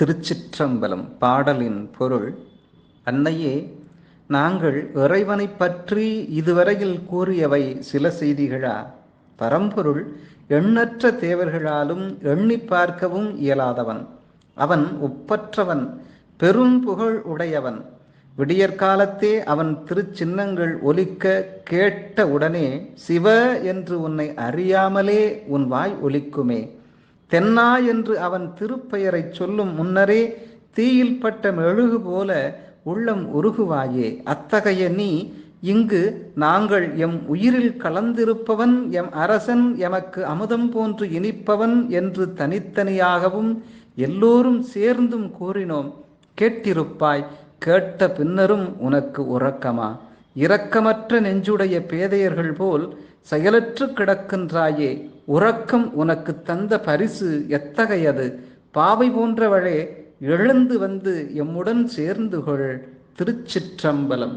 திருச்சிற்றம்பலம் பாடலின் பொருள் அன்னையே நாங்கள் இறைவனை பற்றி இதுவரையில் கூறியவை சில செய்திகளா? பரம்பொருள் எண்ணற்ற தேவர்களாலும் எண்ணி பார்க்கவும் இயலாதவன். அவன் ஒப்பற்றவன் பெரும் புகழ் உடையவன். விடியற்காலத்தே அவன் திருச்சின்னங்கள் ஒலிக்க கேட்ட உடனே சிவ என்று உன்னை அறியாமலே உன் வாய் ஒலிக்குமே. தென்னா என்று அவன் திருப்பெயரைச் சொல்லும் முன்னரே தீயில் பட்ட மெழுகு போல உள்ளம் உருகுவாயே. அத்தகைய நீ இங்கு நாங்கள் எம் உயிரில் கலந்திருப்பவன் எம் அரசன் எமக்கு அமுதம் போன்று இனிப்பவன் என்று தனித்தனியாகவும் எல்லோரும் சேர்ந்தும் கூறினோம். கேட்டிருப்பாய் கேட்ட பின்னரும் உனக்கு உறக்கமா? இரக்கமற்ற நெஞ்சுடைய பேதையர்கள் போல் செயலற்று கிடக்கின்றாயே. உறக்கம் உனக்கு தந்த பரிசு எத்தகையது? பாவை போன்றவளே எழுந்து வந்து எம்முடன் சேர்ந்து கொள் திருச்சிற்றம்பலம்.